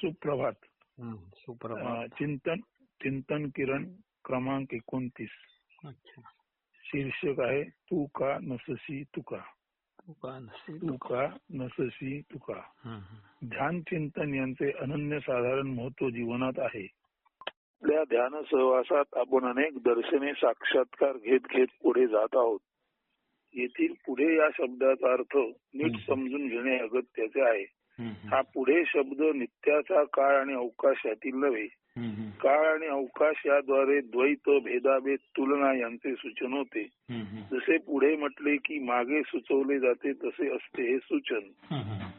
सुप्रभात. सुप्रभात. चिंतन चिंतन किरण क्रमांक एकोणतीस. शीर्षक आहे तू का नससी तुका? तुका नसे तू का नससी तुका. ध्यान चिंतन यांचे अनन्यसाधारण महत्त्व जीवनात आहे. आपल्या ध्यान सहवासात आपण अनेक दर्शने साक्षात्कार घेत घेत पुढे जात आहोत. येथील पुढे या शब्दाचा अर्थ नीट. समजून घेणे अगत्याचे आहे. हं, पुढे शब्द नित्याचा काळ आणि अवकाश यातील नव्हे. काळ आणि अवकाश याद्वारे द्वैत भेदाभेद तुलना यांचे सूचन होते. जसे पुढे म्हटले की मागे सुचवले जाते तसे असते हे सूचन.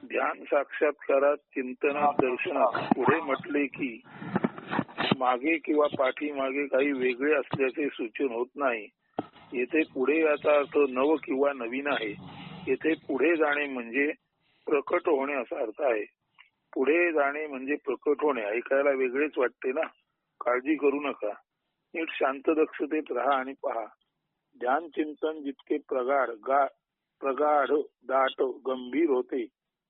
ध्यान साक्षात्कारात चिंतनात दर्शनात. पुढे म्हटले की मागे किंवा पाठीमागे काही वेगळे असल्याचे सूचन होत नाही. येथे पुढे याचा अर्थ नव किंवा नवीन आहे. येथे पुढे जाणे म्हणजे प्रकट होणे असा अर्थ आहे. पुढे जाणे म्हणजे प्रकट होणे ऐकायला वेगळेच वाटते ना? काळजी करू नका. नीट शांत दक्षतेत राहा आणि पहा. ध्यान चिंतन जितके प्रगाढ प्रगाढ दाट गंभीर होते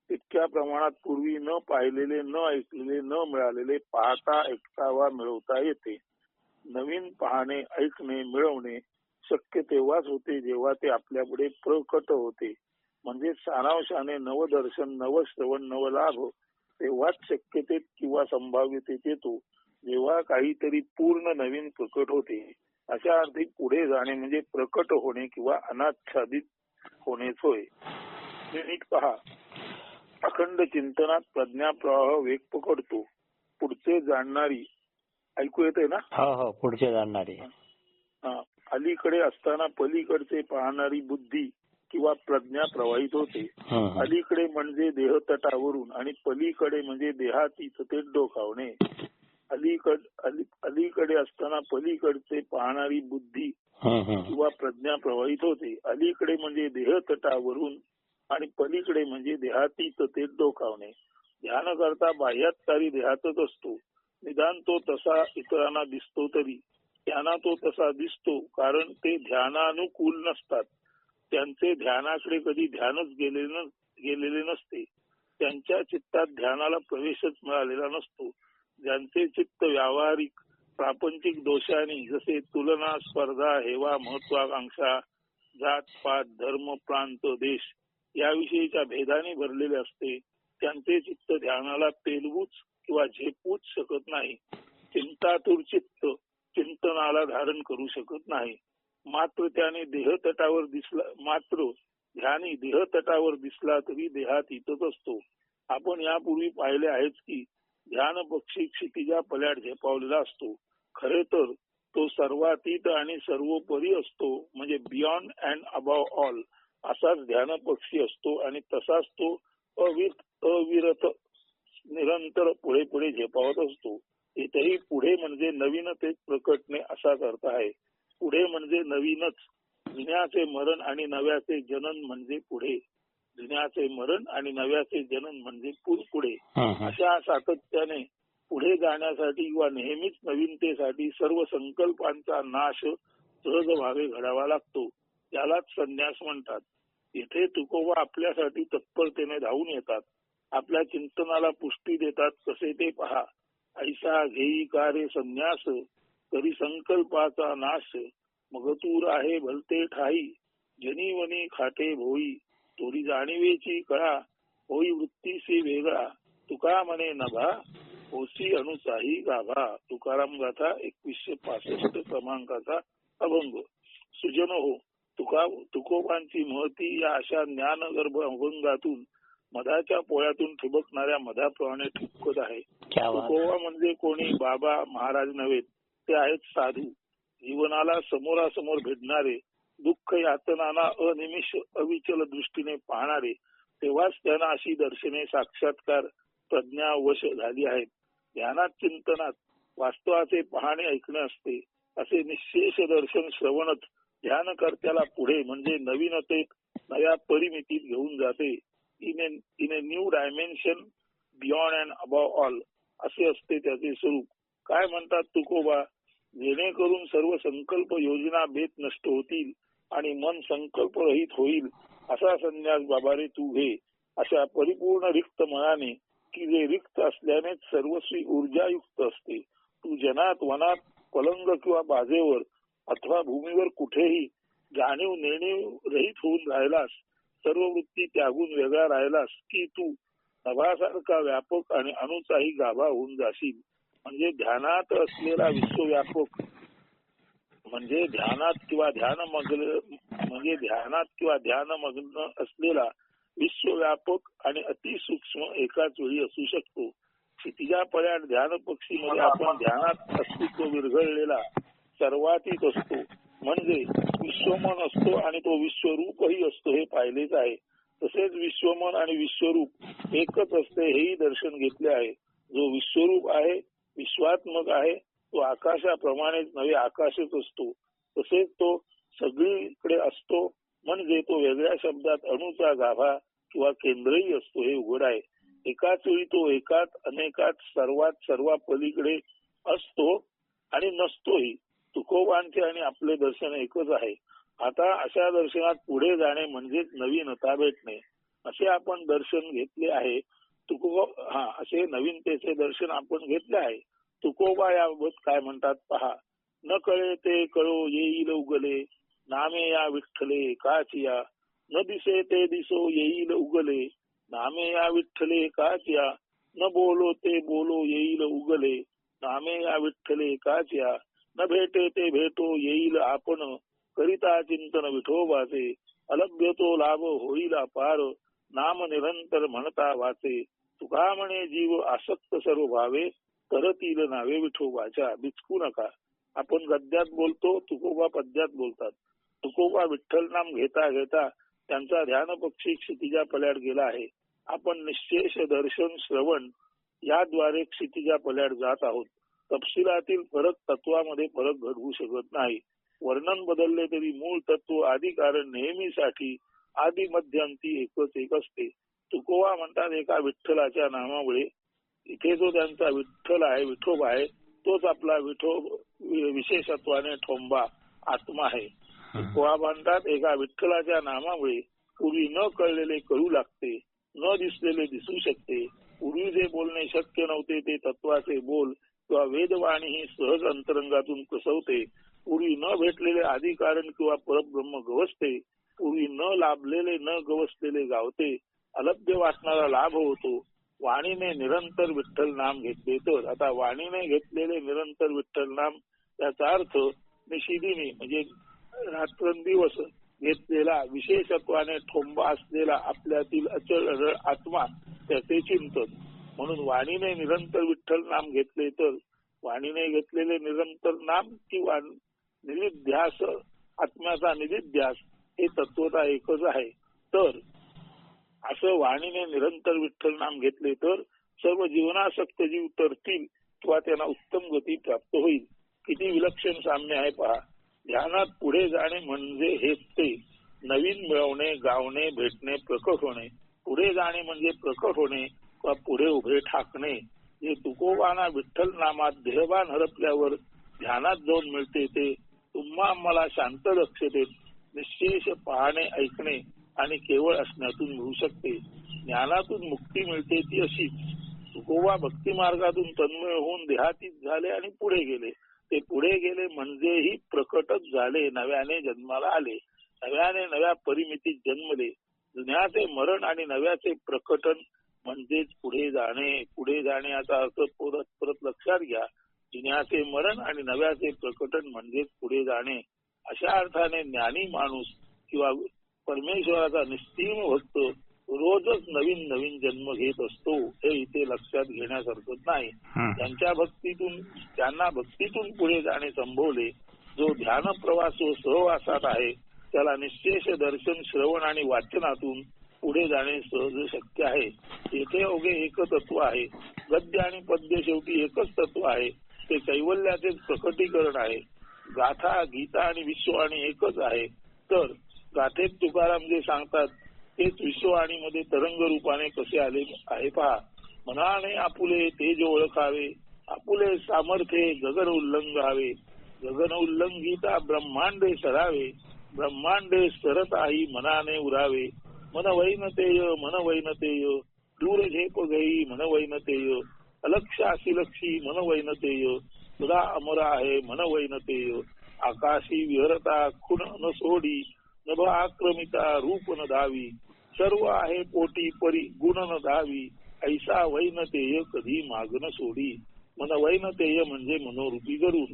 तितक्या प्रमाणात पूर्वी न पाहिलेले न ऐकलेले न मिळालेले पाहता ऐकता वा मिळवता येते. नवीन पाहणे ऐकणे मिळवणे शक्य तेव्हाच होते जेव्हा ते आपल्यापुढे प्रकट होते. म्हणजे सारांशाने नवदर्शन नवश्रवण नवलाभ तेव्हाच शक्यतेत किंवा संभाव्यतेत येतो. जेव्हा काहीतरी पूर्ण नवीन प्रकट होते अशा अर्थी पुढे जाणे म्हणजे प्रकट होणे किंवा अनाच्छादित होणेच होय नीट पहा. अखंड चिंतनात प्रज्ञाप्रवाह वेग पकडतो. पुढचे जाणणारी ऐकू येते ना? हो हो पुढचे जाणणारे. हा. अलीकडे असताना पलीकडचे पाहणारी बुद्धी किंवा प्रज्ञा प्रवाहित होते. अलीकडे म्हणजे देहतटावरून आणि पलीकडे म्हणजे देहातीच ते डोकावणे. अलीकड अली- अलीकडे असताना पलीकडचे पाहणारी बुद्धी. किंवा प्रज्ञा प्रवाहित होते. अलीकडे म्हणजे देहतटावरून आणि पलीकडे म्हणजे देहातीच ते डोकावणे. ध्यान करता बाह्यात सारी देहातच असतो. निदान तो तसा इतरांना दिसतो तरी त्यांना तो तसा दिसतो कारण ते ध्यानानुकूल नसतात. त्यांचे ध्यानाकडे कधी ध्यानच गेले गेलेले नसते. त्यांच्या चित्तात ध्यानाला प्रवेशच मिळालेला नसतो. ज्यांचे चित्त व्यावहारिक प्रापंचिक दोषांनी जसे तुलना स्पर्धा हेवा महत्वाकांक्षा जात पात धर्म प्रांत देश याविषयीच्या भेदाने भरलेले असते त्यांचे चित्त ध्यानाला पेलवूच किंवा झेपूच शकत नाही. चिंतातूर चित्त चिंतनाला धारण करू शकत नाही. मात्र त्याने देहतटावर दिसला मात्र ध्यानी देहतटावर दिसला तरी देहात इतच असतो. आपण यापूर्वी पाहिले आहेच की ध्यान पक्षी क्षितिजा पल्याड झेपावलेला असतो. खरे तर तो सर्वातीत आणि सर्वोपरी असतो म्हणजे बियॉन्ड अँड अबाव ऑल असाच ध्यान पक्षी असतो आणि तसाच तो अवित अविरत निरंतर पुढे पुढे झेपावत असतो. इथेही पुढे म्हणजे नवीनतेत प्रकटणे असाच अर्थ आहे. पुढे म्हणजे नवीनच. जुन्याचे मरण आणि नव्याचे जनन म्हणजे पुढे. जुन्याचे मरण आणि नव्याचे जनन म्हणजे पुढे. अशा सातत्याने पुढे जाण्यासाठी किंवा नेहमीच नवीनतेसाठी सर्व संकल्पांचा नाश सहज भावे घडावा लागतो. यालाच संन्यास म्हणतात. इथे तुकोबा आपल्यासाठी तत्परतेने धावून येतात. आपल्या चिंतनाला पुष्टी देतात. कसे ते पहा. ऐसा घेई कार्य संन्यास? तरी संकल्पाचा नाश मग तूर आहे भलते ठाई. जनीवनी खाटे भोई. थोडी जाणीवेची कळा. होई वृत्तीशी वेगळा. तुका म्हणे नभा. होसी अनुसाही गाभा. तुकाराम गाथा एकवीसशे पासष्ट क्रमांकाचा अभंग. सुजन हो. तुका तुकोबांची महती या अशा ज्ञानगर्भ अभंगातून मधाच्या पोळ्यातून ठिबकणाऱ्या मधाप्रमाणे ठिबकत आहे. तुकोबा म्हणजे कोणी बाबा महाराज नव्हे. ते आहेत साधू. जीवनाला समोरासमोर भेटणारे दुःख यातनांना अनिमिष अविचल दृष्टीने पाहणारे तेव्हाच त्यांना अशी दर्शने साक्षात्कार प्रज्ञा वश झाली आहेत. ध्यानात चिंतनात वास्तवाचे पाहणे ऐकणे असते. असे निशेष दर्शन श्रवणच ध्यानकर्त्याला पुढे म्हणजे नवीनतेत नव्या परिमितीत घेऊन जाते. In in a new dimension beyond and above all असे असते त्याचे स्वरूप. काय म्हणतात तुकोबा? जेणेकरून सर्व संकल्प योजना भेद नष्ट होतील आणि मन संकल्प रहित होईल असा संन्यास बाबा रे तू घे. अशा परिपूर्ण रिक्त मनाने की जे रिक्त असल्याने सर्वस्वी ऊर्जायुक्त असते. तू जनात वनात पलंग किंवा बाजेवर अथवा भूमीवर कुठेही जाणीव नेणीव रहित होऊन राहिलास सर्व वृत्ती त्यागून वेगळा राहिलास की तू नभासारखा व्यापक आणि अणुचाही गाभा होऊन जाशील. म्हणजे ध्यानात असलेला विश्वव्यापक म्हणजे ध्यानात किंवा ध्यान मग्न म्हणजे ध्यानात किंवा ध्यान मग्न असलेला विश्वव्यापक आणि अतिसूक्ष्म एकाच वेळी असू शकतो. क्षितिजा पळ्यात ध्यान पक्षी मध्ये आपण ध्यानात अस्तित्व विरघळलेला सर्वातीत असतो. म्हणजे विश्वमन असतो आणि तो विश्वरूपही असतो हे पाहिलेच आहे. तसेच विश्वमन आणि विश्वरूप एकच असते हेही दर्शन घेतले आहे. जो विश्वरूप आहे विश्वात्मक आहे तो आकाशाप्रमाणेच नवे आकाशच असतो. तसेच तो सगळीकडे असतो म्हणजे तो वेगळ्या शब्दात अणुचा गाभा किंवा केंद्रही असतो हे उघड आहे. एकाच वेळी तो एकात अनेकात सर्वात सर्वा पलीकडे असतो आणि नसतोही. तुकोबांचे आणि आपले दर्शन एकच आहे. आता अशा दर्शनात पुढे जाणे म्हणजेच नवीनता भेटणे. असे आपण दर्शन घेतले आहे. तुको हा असे नवीनतेचे दर्शन आपण घेतले आहे. तुकोबा याबाबत काय म्हणतात पहा. न कळे ते कळो येईल उगले नामे या विठ्ठले काचिया न दिसे ते दिसो येईल उगले नामे या विठ्ठले काचिया न बोलो ते बोलो येईल उगले नामे या विठ्ठले काचिया न भेटे ते भेटो येईल आपण करिता चिंतन विठोबाचे. अलभ्य तो लाभ होईल पार नाम निरंतर म्हणता वाचे. तुका म्हणे जीव आसक्त सर्व भावे करतील नावे विठोबाच्या बिचकू नका. आपण गद्यात बोलतो तुकोबा पद्यात बोलतात. तुकोबा विठ्ठल नाम घेता घेता त्यांचा ध्यान पक्षी क्षितिजा पल्याड गेला आहे. आपण निश्चेष दर्शन श्रवण याद्वारे क्षितिजा पल्याड जात आहोत. तपशिलातील फरक तत्वामध्ये फरक घडवू शकत नाही. वर्णन बदलले तरी मूळ तत्व आदी कारण नेहमीसाठी आदी मध्यंती एकच एक असते. तुकोवा म्हणतात एका विठ्ठलाच्या नामामुळे इथे जो त्यांचा विठ्ठल आहे विठोबा आहे तोच आपला विठो विशेषत्वाने ठोंबा आत्मा आहे म्हणतात एका विठ्ठलाच्या नामामुळे पूर्वी न कळलेले कळू लागते न दिसलेले दिसू शकते पूर्वी जे बोलणे शक्य नव्हते ते तत्वाचे बोल किंवा वेदवाणी ही सहज अंतरंगातून कसवते पूर्वी न भेटलेले आधी कारण किंवा परब्रह्म गवसते पूर्वी न लाभलेले न गवसलेले गावते अलभ्य वाचणारा लाभ होतो वाणीने निरंतर विठ्ठल नाम घेतले तर. आता वाणीने घेतलेले निरंतर विठ्ठल नाम याचा अर्थ निशिदिनी म्हणजे रात्रंदिवस घेतलेला विशेषत्वाने ठोंबा असलेला आपल्यातील अचल अढळ आत्मा त्याचे चिंतन. म्हणून वाणीने निरंतर विठ्ठल नाम घेतले तर वाणीने घेतलेले निरंतर नाम किंवा निधिध्यास आत्म्याचा निधिध्यास हे तत्वता एकच आहे. तर असं वाणीने निरंतर विठ्ठल नाम घेतले तर सर्व जीवनासक्त जीव तरतील किंवा त्यांना उत्तम गती प्राप्त होईल. किती विलक्षण साम्य आहे पहा. ध्यानात पुढे जाणे म्हणजे हेच ते. नवीन मिळवणे गावणे भेटणे प्रकट होणे. पुढे जाणे म्हणजे प्रकट होणे किंवा पुढे उभे ठाकणे. जे तुकोबाना विठ्ठल नामात देहबान हरपल्यावर ध्यानात जाऊन मिळते ते तुम्हा मला शांत दक्षतेत निशेष पाहणे ऐकणे. आणि केवळ असण्यातून मिळू शकते. ज्ञानातून मुक्ती मिळते ती अशीच सुगोवा भक्ती मार्गातून तन्मय होऊन देहातीत झाले आणि पुढे गेले. ते पुढे गेले म्हणजेही प्रकटच झाले. नव्याने जन्माला आले. नव्याने नव्या परिमितीत जन्मले. जुन्याचे मरण आणि नव्याचे प्रकटन म्हणजेच पुढे जाणे. पुढे जाणे याचा अर्थ परत परत लक्षात घ्या. जुन्याचे मरण आणि नव्याचे प्रकटन म्हणजेच पुढे जाणे. अशा अर्थाने ज्ञानी माणूस किंवा परमेश्वराचा निस्तीम भक्त रोजच नवीन नवीन जन्म घेत असतो हे इथे लक्षात घेण्यासारखं नाही. त्यांच्या भक्तीतून त्यांना भक्तीतून पुढे जाणे संभवले. जो ध्यान प्रवास व सहवासात आहे त्याला निश्चेष दर्शन श्रवण आणि वाचनातून पुढे जाणे सहज शक्य आहे. येथे अवघे एक तत्व आहे. गद्य आणि पद्य शेवटी एकच तत्व आहे. ते कैवल्याचे प्रकटीकरण आहे. गाथा गीता आणि विश्व आणि एकच आहे. तर गाथेत तुकाराम जे सांगतात तेच विश्व आणि मध्ये तरंग रूपाने कसे आले आहे पहा. मनाने आपुले तेज ओळखावे आपुले सामर्थ्ये गगन उल्लंघावे. गगन उल्लंघिता ब्रह्मांडे सरावे ब्रह्मांडे सरत आई मनाने उरावे. मन वैनतेय मन वैनतेय दूर झेप गई मन वैनतेय अलक्ष असिलक्षी मन वैनतेय तुला अमर आहे मन वैनतेय आकाशी विहरता खुण न सोडी नभ आक्रमिता रूप न धावी. सर्व आहे पोटी परी गुण न धावी. ऐसा वैनतेय कधी मागण सोडी. मन वैनतेय म्हणजे मनोरूपी गरुड.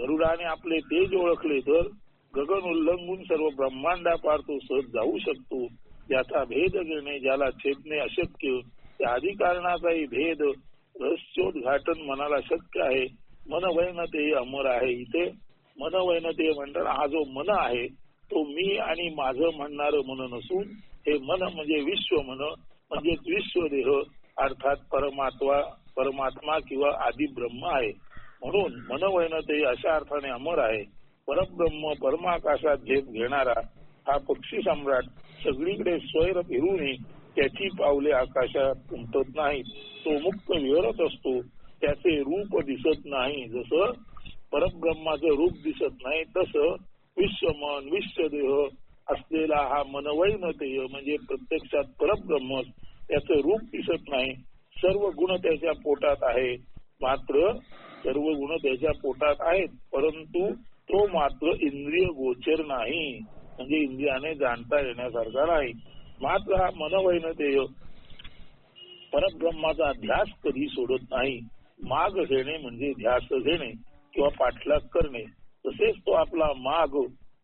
गरुडाने आपले तेज ओळखले तर गगन उल्लंघून सर्व ब्रह्मांडा पार तो सहज जाऊ शकतो. ज्याचा भेद घेणे ज्याला छेदणे अशक्य त्या अधिकारणाचाही भेद. रहस्योद्घाटन मनाला शक्य आहे. मन वैनते अमर आहे इथे. मन वैनते म्हणतात हा जो मन आहे तो मी आणि माझं म्हणणार मन नसून हे मन म्हणजे विश्व मन म्हणजे विश्व देह अर्थात परमात्मा परमात्मा किंवा आदी ब्रह्म आहे. म्हणून मनवयन ते अशा अर्थाने अमर आहे. परब्रह्म परमाकाशात झेप घेणारा हा पक्षी सम्राट सगळीकडे स्वैर फिरूनही त्याची पावले आकाशात उमटत नाहीत. तो मुक्त विहरत असतो. त्याचे रूप दिसत नाही. जसं परब्रह्माचं रूप दिसत नाही तसं विश्वमन विश्वदेह असलेला हा मनवैनतेय म्हणजे प्रत्यक्षात परब्रह्म त्याचं रूप दिसत नाही. सर्व गुण त्याच्या पोटात आहे. मात्र सर्व गुण त्याच्या पोटात आहेत परंतु तो मात्र इंद्रिय गोचर नाही. म्हणजे इंद्रियाने जाणता येण्यासारखा नाही. मात्र हा मनवैनतेय परब्रह्माचा ध्यास कधी सोडत नाही. माग घेणे म्हणजे ध्यास घेणे किंवा पाठलाग करणे. तसेच तो आपला माग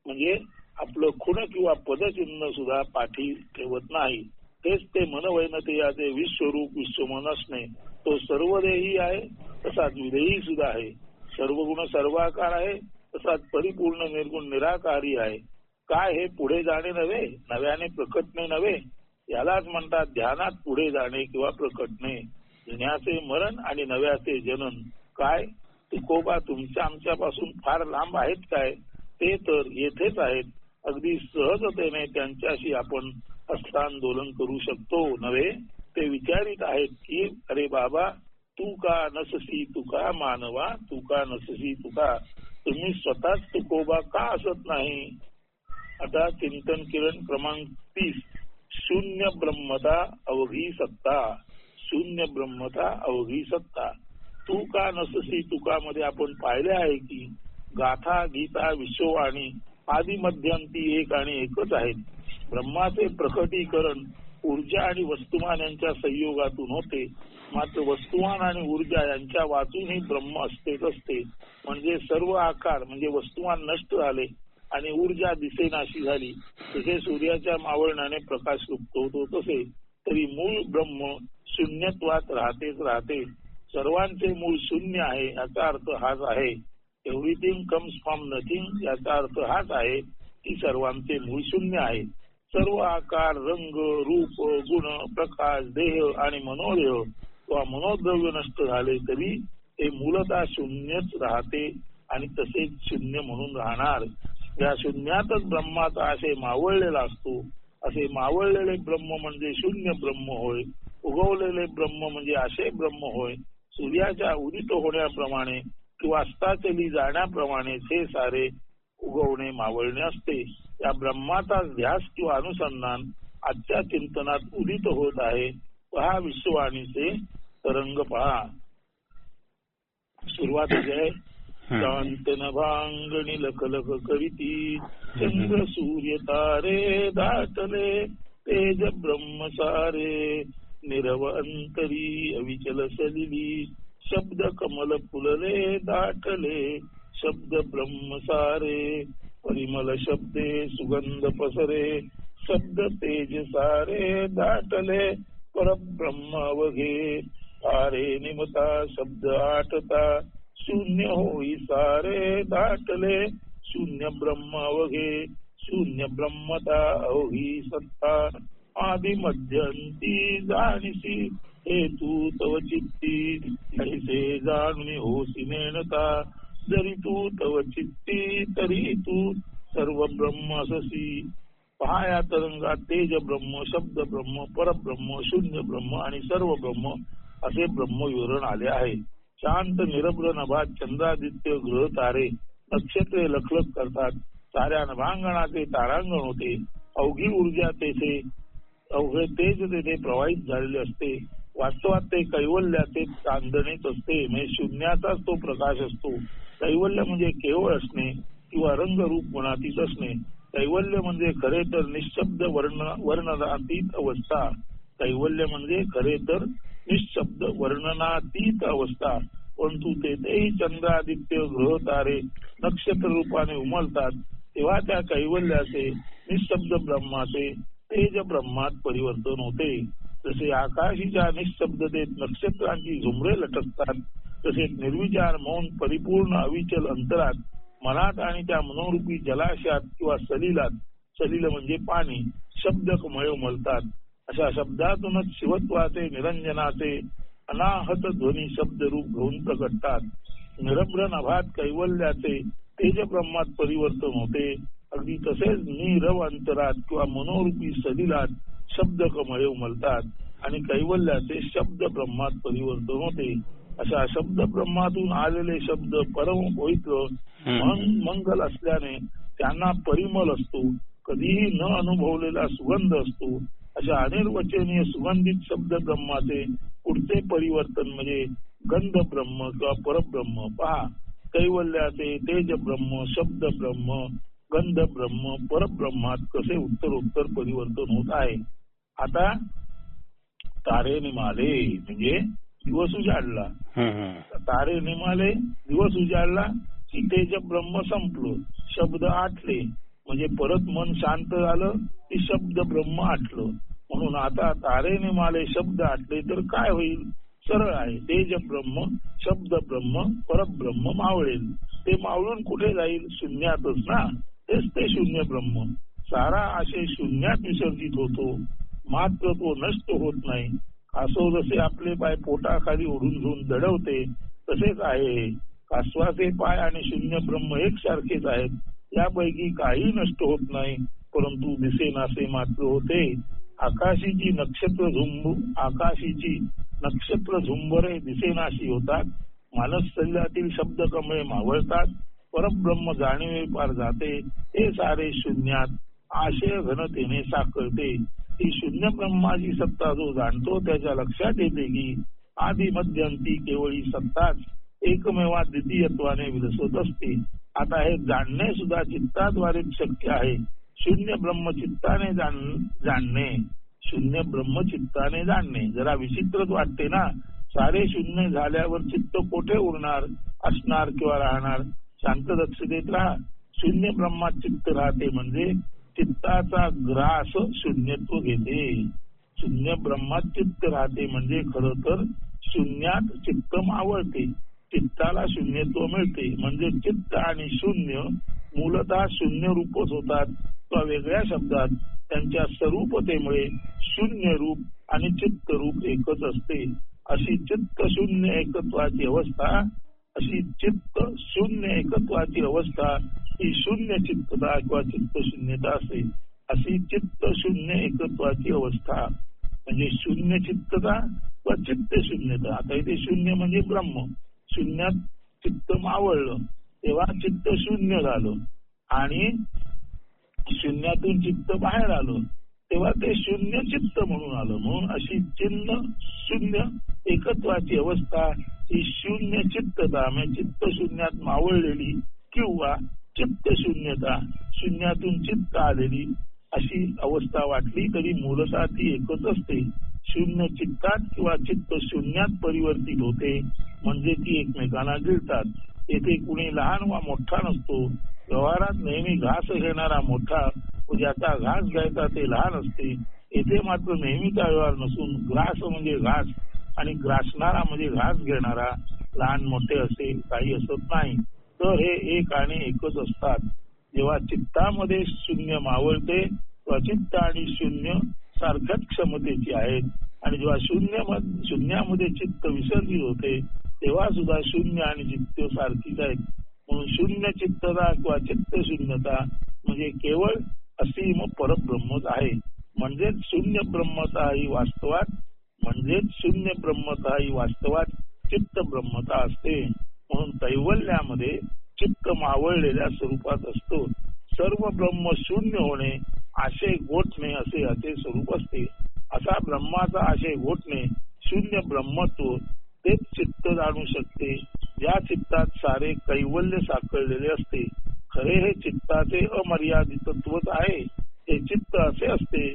म्हणजे आपलं खुण किंवा पदचिन्ह सुद्धा पाठी ठेवत नाही. तेच ते मनवैनतेयाचे विश्वरूप विश्वमन असणे तो सर्वदेही आहे तसाच विदेही सुद्धा आहे. सर्व गुण सर्वाकार आहे तसाच परिपूर्ण निर्गुण निराकारी आहे. काय हे पुढे जाणे नव्हे नव्याने प्रकटणे नव्हे यालाच म्हणतात ध्यानात पुढे जाणे किंवा प्रकटणे. जुन्याचे मरण आणि नव्याचे जनन काय? तुकोबा तुमच्या आमच्यापासून फार लांब आहेत काय? ते तर येथेच आहेत. अगदी सहजतेने त्यांच्याशी आपण हस्तांदोलन करू शकतो नव्हे? ते विचारित आहेत की अरे बाबा तू का नससी तुका मानवा तू का नससी तुका तुम्ही स्वतःच तुकोबा का असत नाही? आता चिंतन किरण क्रमांक तीस शून्य ब्रह्मता अवघी सत्ता. शून्य ब्रह्मता अवघी सत्ता. तू का नससी तुका मध्ये आपण पाहिले आहे की गाथा गीता विश्ववाणी आदी मध्यंती एक आणि एकच आहेत. ब्रह्माचे प्रकटीकरण ऊर्जा आणि वस्तुमान यांच्या संयोगातून होते. मात्र वस्तुमान आणि ऊर्जा यांच्या वाचूनही ब्रह्म असतेच असते. म्हणजे सर्व आकार म्हणजे वस्तुमान नष्ट झाले आणि ऊर्जा दिसेनाशी झाली. तसे सूर्याच्या मावळणाने प्रकाश लुप्त होतो तसे तरी मूळ ब्रह्म शून्यत्वात राहतेच राहते. सर्वांचे मूळ शून्य आहे याचा अर्थ हाच आहे. एव्हरीथिंग कम्स फ्रॉम नथिंग याचा अर्थ हाच आहे की सर्वांचे मूळ शून्य आहे. सर्व आकार रंग रूप गुण प्रकाश देह आणि मनोदेह किंवा मनोद्रव्य नष्ट झाले तरी ते मूलतः शून्यच राहते आणि तसेच शून्य म्हणून राहणार. या शून्यातच ब्रह्माचा असे मावळलेला असतो. असे मावळलेले ब्रह्म म्हणजे शून्य ब्रह्म होय. उगवलेले ब्रह्म म्हणजे असे ब्रह्म होय. सूर्याच्या उदित होण्याप्रमाणे किंवा अस्ताचली जाण्याप्रमाणे हे सारे उगवणे मावळणे असते. या ब्रह्माचा ध्यास किंवा अनुसंधान आजच्या चिंतनात उदित होत आहे. पहा विश्ववाणीचे तरंग पहा सुरुवातीचे आहे. शांत नभांगणी लखलख करीती. चंद्र सूर्य तारे दाटले. तेज ब्रह्म सारे. निरव अंतरी अविचल सलिली शब्द कमल फुलले दाटले शब्द ब्रह्म सारे परिमल शब्दे सुगंध पसरे शब्द तेज सारे दाटले परब्रह्म अवघे. सारे निमता शब्द आटता शून्य होई सारे दाटले शून्य ब्रह्म अवघे. शून्य ब्रह्मता अवघी सत्ता. आदि मध्यंती जाणीसी हे तू तव चित्ती. कैसे जाणून होसी नेणता जरी तू तव चित्ती तरी तू सर्व ब्रह्म अससी. पहाया तरंगा तेज ब्रह्म शब्द ब्रह्म परब्रह्म शून्य ब्रह्म आणि सर्व ब्रह्म असे ब्रह्म विवरण आले आहे. शांत निरभ्र नभात चंद्रादित्य ग्रह तारे नक्षत्रे लखलख करतात. साऱ्या नभांगणाचे तारांगण होते. अवघी ऊर्जा तेथे अवघे तेज तेथे प्रवाहित झालेले असते वास्तवात ते कैवल्याचे चांदणीत असते. म्हणजे शून्याचाच तो प्रकाश असतो. कैवल्य म्हणजे केवळ असणे किंवा रंगरूप गुणातीत असणे. कैवल्य म्हणजे खरे तर निशब्द वर्ण वर्णनातीत अवस्था. कैवल्य म्हणजे खरे तर निशब्द वर्णनातीत अवस्था. परंतु तेथेही चंद्रादित्य ग्रह तारे नक्षत्र रूपाने उमलतात. तेव्हा त्या कैवल्याचे निशब्द ब्रह्माचे तेज ब्रह्मात परिवर्तन होते. जसे आकाशीच्या निशब्दतेत नक्षत्रांची झुमरे लटकतात. तसेच निर्विचार मौन परिपूर्ण अविचल अंतरात मनात आणि त्या मनोरूपी जलाशयात किंवा सलीलात सलील म्हणजे पाणी शब्द कमळ उमलतात अशा शब्दातूनच शिवत्वाचे निरंजनाचे अनाहत ध्वनी शब्द रूप घेऊन प्रकटतात. निरभ्र नभात कैवल्याचे तेज ब्रह्मात परिवर्तन होते. अगदी तसेच निरव अंतरात किंवा मनोरूपी सलिलात शब्द कमळे उमलतात आणि कैवल्याचे शब्द ब्रह्मात परिवर्तन होते. अशा शब्द ब्रह्मातून आलेले शब्द परम पवित्र मंगल असल्याने त्यांना परिमल असतो. कधीही न अनुभवलेला सुगंध असतो. अशा अनिर्वचनीय सुगंधित शब्द ब्रह्माचे पुढचे परिवर्तन म्हणजे गंध ब्रह्म किंवा परब्रह्म. पहा कैवल्याचे तेज ब्रह्म शब्द ब्रह्म गंध ब्रह्म परब्रह्मात कसे उत्तर उत्तर परिवर्तन होत आहे? आता तारे निमाले म्हणजे दिवस उजाडला. तारे निमाले दिवस उजाडला की तेज ब्रह्म संपलं शब्द आटले. म्हणजे परत मन शांत झालं की शब्द ब्रह्म आटलं. म्हणून आता तारे निमाले शब्द आटले तर काय होईल? सरळ आहे. तेज ब्रह्म शब्द ब्रह्म परब्रह्म मावळेल. ते मावळून कुठे जाईल? शून्यातच ना? तेच ते शून्य ब्रह्म. सारा आशय शून्यात विसर्जित होतो. मात्र तो नष्ट होत नाही. कासव जसे आपले पाय पोटाखाली ओढून घेऊन दडवते तसेच आहे. कासवाचे पाय आणि शून्य ब्रह्म एकसारखेच आहेत. यापैकी काही नष्ट होत नाही परंतु दिसेनासे मात्र होते. आकाशीची नक्षत्र झुंब आकाशीची नक्षत्र झुंबरे दिसेनाशी होतात. मानस शरीरातील शब्द कमळे मावळतात. परब्रह्म जाणीवे पार जाते हे सारे शून्यात आशय घनतेने साकळते. ती शून्य ब्रह्माची सत्ता जो जाणतो त्याच्या लक्षात येते की आधी मध्यंती केवळी सत्ताच एकमेवा द्वितीयत्वाने विलसत असते. आता हे जाणणे सुद्धा चित्ताद्वारे शक्य आहे. शून्य ब्रह्मचित्ताने जाणणे. शून्य ब्रह्मचित्ताने जाणणे. जरा विचित्रच वाटते ना? सारे शून्य झाल्यावर चित्त कोठे उरणार असणार किंवा राहणार? शांत दक्षतेत राहा शून्य ब्रह्मात चित्त राहते म्हणजे चित्ताचा ग्रास शून्यत्व घेते. शून्य ब्रह्मात चित्त राहते म्हणजे खर तर शून्यात चित्त मावळते. चित्ताला शून्यत्व मिळते. म्हणजे चित्त आणि शून्य मूलतः शून्य रूपच होतात. किंवा वेगळ्या शब्दात त्यांच्या स्वरूपतेमुळे शून्य रूप आणि चित्त रूप एकच असते. अशी चित्त शून्य एकत्वाची अवस्था अशी चित्त शून्य एकत्वाची अवस्था ही शून्य चित्तता किंवा चित्त शून्यता असते अशी चित्त शून्य एकत्वाची अवस्था. म्हणजे शून्य चित्तता व चित्त शून्यता. आता इथे शून्य म्हणजे ब्रह्म. शून्यात चित्त मावळलं तेव्हा चित्त शून्य झालं. आणि शून्यातून चित्त बाहेर आलं तेव्हा ते शून्य चित्त म्हणून आलं. म्हणून अशी चिन्ह शून्य एकत्वाची अवस्था ही शून्य चित्तता म्हणजे चित्त शून्यात मावळलेली किंवा चित्त शून्यता शून्यातून चित्त आलेली अशी अवस्था वाटली तरी मूलतः एकच असते. शून्य चित्तात किंवा चित्त शून्यात परिवर्तित होते म्हणजे ती एकमेकांना गिळतात. येथे कुणी लहान वा मोठा नसतो. व्यवहारात नेहमी घास घेणारा मोठा व ज्याचा घास घ्यायचा ते लहान असते. येथे मात्र नेहमीचा व्यवहार नसून ग्रास म्हणजे घास. आणि ग्रासणारा म्हणजे घास घेणारा लहान मोठे असेल काही असत नाही. तर हे एक आणि एकच असतात. जेव्हा चित्तामध्ये शून्य मावळते तेव्हा चित्त आणि शून्य सारख्याच क्षमतेची आहेत. आणि जेव्हा शून्य शून्यामध्ये चित्त विसर्जित होते तेव्हा सुद्धा शून्य आणि चित्त सारखीच आहेत. म्हणून शून्य चित्तता किंवा चित्त शून्यता म्हणजे केवळ असीम परब्रह्मच आहे. म्हणजेच शून्य ब्रह्मता ही वास्तवात म्हणजेच शून्य ब्रह्मता ही वास्तवात चित्त ब्रह्मता असते. म्हणून कैवल्यामध्ये चित्त मावळलेल्या स्वरूपात असतो. सर्व ब्रह्म शून्य होणे आशय गोठणे असे असे स्वरूप असते. असा ब्रह्माचा आशय गोठणे शून्य ब्रह्मत्व तेच चित्त जाणू शकते. ज्या चित्तात सारे कैवल्य साकळलेले असते. खरे हे चित्ताचे अमर्यादितत्वच आहे. हे चित्त असे असते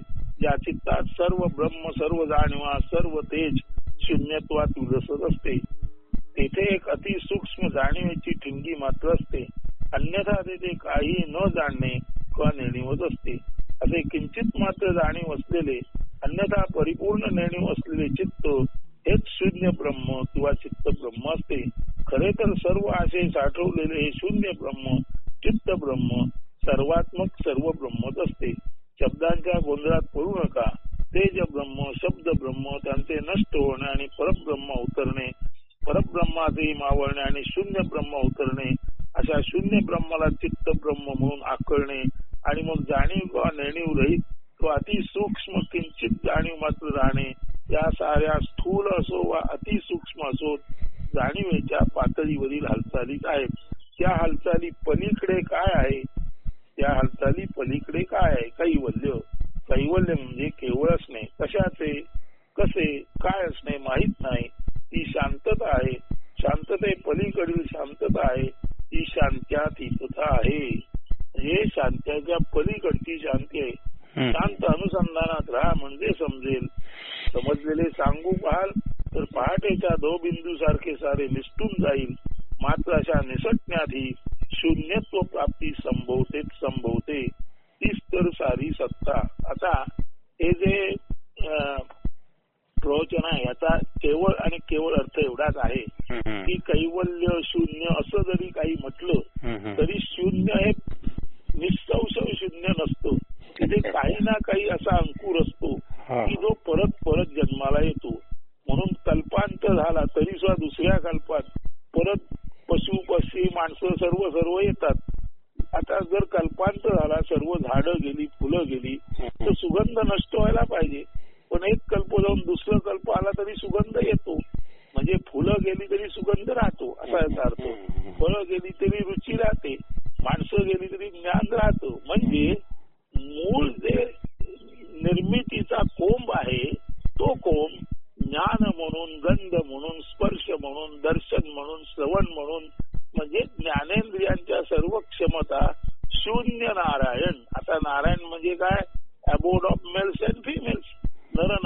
चित्तात सर्व ब्रह्म सर्व जाणीवा सर्व तेज शून्यत्वात विलसत असते. तेथे एक अति सूक्ष्म जाणीवेची ठिंगी मात्र असते. अन्यथा तेथे काही न जाणणे किंवा नेणीवच असते. असे किंचित मात्र जाणीव असलेले अन्यथा परिपूर्ण नेणीव असलेले चित्त हेच शून्य ब्रह्म किंवा चित्त ब्रह्म असते. खरे तर सर्व आशय साठवलेले हे शून्य ब्रह्म चित्त ब्रह्म सर्वात्मक सर्व ब्रह्मच असते. शब्दांच्या गोंधळात पडू नका. तेज ब्रह्म शब्द ब्रह्म त्यांचे नष्ट होणे आणि परब्रह्म उतरणे. परब्रह्माचे मावळणे आणि शून्य ब्रह्म उतरणे. अशा शून्य ब्रह्माला चित्त ब्रह्म म्हणून आकळणे आणि मग जाणीव किंवा नेणीव रहित किंवा अतिसूक्ष्म किंचित जाणीव मात्र राहणे. या साऱ्या स्थूल असो वा अतिसूक्ष्म असो जाणीवेच्या पातळीवरील हालचालीत आहेत. काही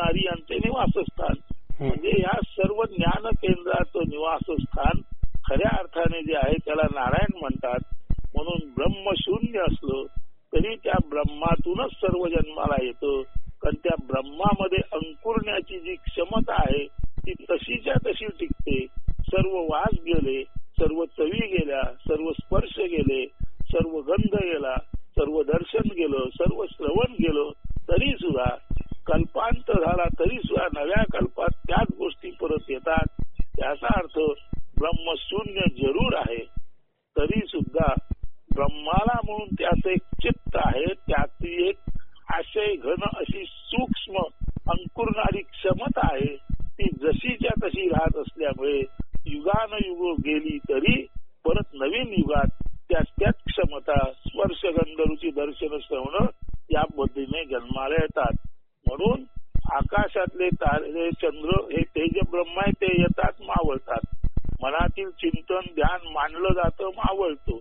María Antene Vasos असल्यामुळे युगानयुग गेली तरी परत नवीन युगात त्याच त्याच क्षमता स्पर्श गंधरूची दर्शन श्रवण या पद्धतीने जन्माला येतात. म्हणून आकाशातले तारे चंद्र हे तेज ब्रह्म आहे ते येतात मावळतात. मनातील चिंतन ध्यान मानलं जातं मावळतं.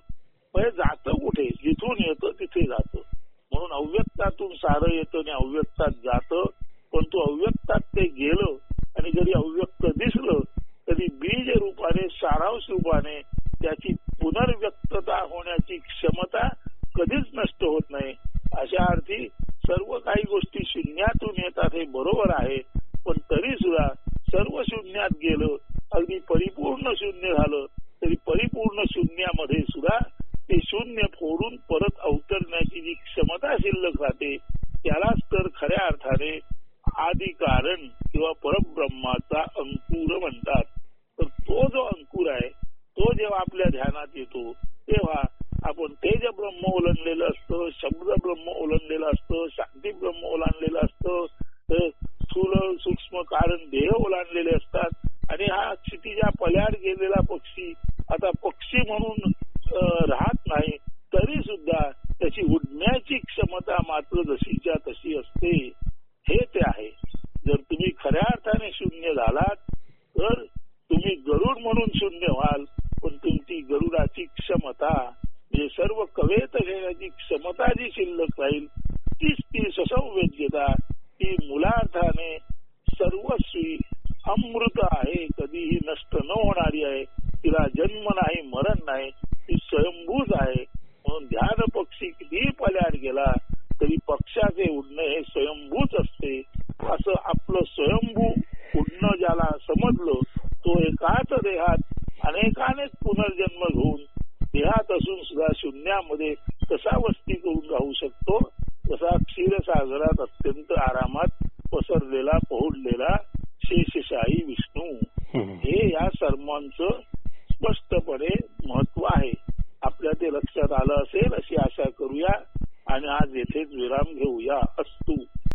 हे जातं कुठे? जिथून येतं तिथे जातं. म्हणून अव्यक्तातून सारं येतं आणि अव्यक्तात जातं. पण तो अव्यक्तात ते गेलं आणि जरी अव्यक्त दिसलं तरी बीज रूपाने सारांश रूपाने त्याची पुनर्व्यक्तता होण्याची क्षमता कधीच नष्ट होत नाही. अशा अर्थी सर्व काही गोष्टी शून्यातून येतात हे बरोबर आहे पण तरी सुद्धा सर्व शून्यात गेलं अगदी परिपूर्ण शून्य झालं तरी परिपूर्ण क्षमता शिल्लक राहील? तीच ती ससंवेद्यता ती मुलार्थाने सर्वस्वी अमृत आहे. कधीही नष्ट न होणारी आहे. तिला जन्म नाही मरण नाही. ती स्वयंभूच आहे. म्हणून ध्यान पक्षी कितीही पल्याड गेला तरी पक्षाचे उडणे हे स्वयंभूच असते. असं आपलं स्वयंभू